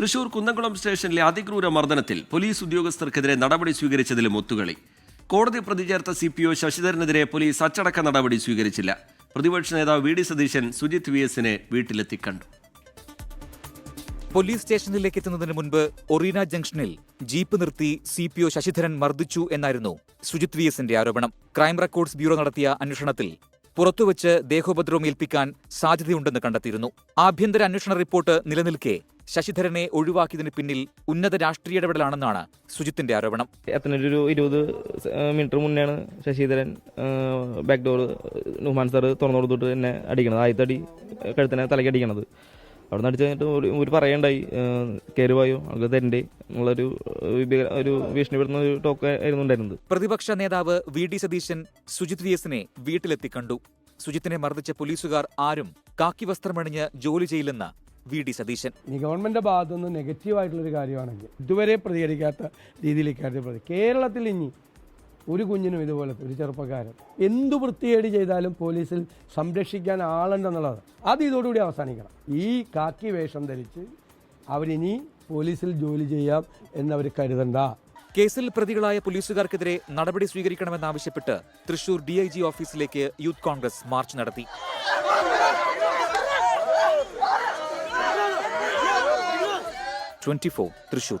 തൃശൂർ കുന്നംകുളം സ്റ്റേഷനിലെ അതിക്രൂര മർദ്ദനത്തിൽ പോലീസ് ഉദ്യോഗസ്ഥർക്കെതിരെ നടപടി സ്വീകരിച്ചതിലും ഒത്തുകളി. കോടതി പ്രതി ചേർത്ത സി പി ഒ ശശിധരനെതിരെ പോലീസ് അച്ചടക്ക നടപടി സ്വീകരിച്ചില്ല. പ്രതിപക്ഷ നേതാവ് V D Satheesan Sujith V എസിനെ വീട്ടിലെത്തി കണ്ടു. പോലീസ് സ്റ്റേഷനിലേക്ക് എത്തുന്നതിന് മുൻപ് ഒറീന ജംഗ്ഷനിൽ ജീപ്പ് നിർത്തി സി പി ഒ ശശിധരൻ മർദ്ദിച്ചു എന്നായിരുന്നു സുജിത് വി എസിന്റെ ആരോപണം. ക്രൈം റെക്കോർഡ്സ് ബ്യൂറോ നടത്തിയ അന്വേഷണത്തിൽ പുറത്തുവച്ച് ദേഹോപദ്രവം ഏൽപ്പിക്കാൻ സാധ്യതയുണ്ടെന്ന് കണ്ടെത്തിയിരുന്നു. ആഭ്യന്തര അന്വേഷണ റിപ്പോർട്ട് നിലനിൽക്കെ ശശിധരനെ ഒഴിവാക്കിയതിന് പിന്നിൽ ഉന്നത രാഷ്ട്രീയ ഇടപെടലാണെന്നാണ് സുജിത്തിന്റെ ആരോപണം. ഒരു ഇരുപത് മിനിറ്റ് മുന്നെയാണ് ശശിധരൻ ബാക്ക് ഡോർ സാറ് തുറന്നു കൊടുത്തിട്ട് എന്നെ അടിക്കണത്. ആദ്യത്തെ അടി കഴുത്തിനെ തലയ്ക്ക് അടിക്കണത്. അവിടെ നിന്ന് അടിച്ച് കഴിഞ്ഞിട്ട് ഒരു ഒരു പറയണ്ടായി കയറുവായോ അത് തരണ്ടേ? എന്നുള്ളൊരു ഒരു ഭീഷണിപ്പെടുന്ന ഒരു ടോക്ക് ആയിരുന്നു ഉണ്ടായിരുന്നത്. പ്രതിപക്ഷ നേതാവ് V D Satheesan Sujith V എസിനെ വീട്ടിലെത്തി കണ്ടു. സുജിത്തിനെ മർദ്ദിച്ച പോലീസുകാർ ആരും കാക്കി വസ്ത്രമണിഞ്ഞ് ജോലി ചെയ്യില്ലെന്ന് വി ഡി സതീശൻ. ഗവൺമെന്റ് ഭാഗത്തുനിന്ന് നെഗറ്റീവ് ആയിട്ടുള്ള ഒരു കാര്യമാണെങ്കിൽ ഇതുവരെ പ്രതികരിക്കാത്ത രീതിയിലേക്ക് കേരളത്തിൽ ഇനി ഒരു കുഞ്ഞിനും ഇതുപോലത്തെ ഒരു ചെറുപ്പക്കാരൻ. എന്തു വൃത്തികേട് ചെയ്താലും പോലീസിൽ സംരക്ഷിക്കാൻ ആളുണ്ടെന്നുള്ളത് അത് ഇതോടുകൂടി അവസാനിക്കണം. ഈ കാക്കി വേഷം ധരിച്ച് അവരിനി പോലീസിൽ ജോലി ചെയ്യാം എന്നവർ കരുതണ്ട. കേസിൽ പ്രതികളായ പോലീസുകാർക്കെതിരെ നടപടി സ്വീകരിക്കണമെന്നാവശ്യപ്പെട്ട് തൃശൂർ ഡി ഓഫീസിലേക്ക് യൂത്ത് കോൺഗ്രസ് മാർച്ച് നടത്തി. Twenty four Thrissur.